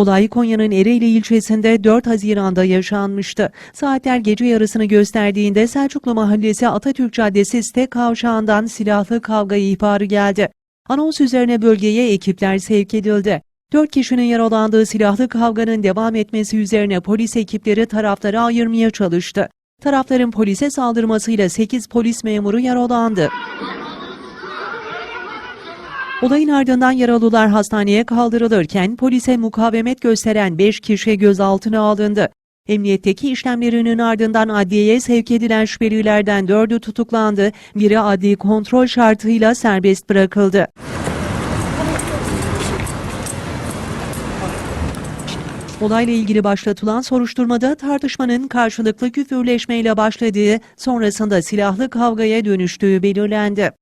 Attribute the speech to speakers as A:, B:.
A: Olay Konya'nın Ereğli ilçesinde 4 Haziran'da yaşanmıştı. Saatler gece yarısını gösterdiğinde Selçuklu Mahallesi Atatürk Caddesi site kavşağından silahlı kavga ihbarı geldi. Anons üzerine bölgeye ekipler sevk edildi. 4 kişinin yaralandığı silahlı kavganın devam etmesi üzerine polis ekipleri tarafları ayırmaya çalıştı. Tarafların polise saldırmasıyla 8 polis memuru yaralandı. Olayın ardından yaralılar hastaneye kaldırılırken polise mukavemet gösteren 5 kişi gözaltına alındı. Emniyetteki işlemlerinin ardından adliyeye sevk edilen şüphelilerden 4'ü tutuklandı, biri adli kontrol şartıyla serbest bırakıldı. Olayla ilgili başlatılan soruşturmada tartışmanın karşılıklı küfürleşmeyle başladığı, sonrasında silahlı kavgaya dönüştüğü belirlendi.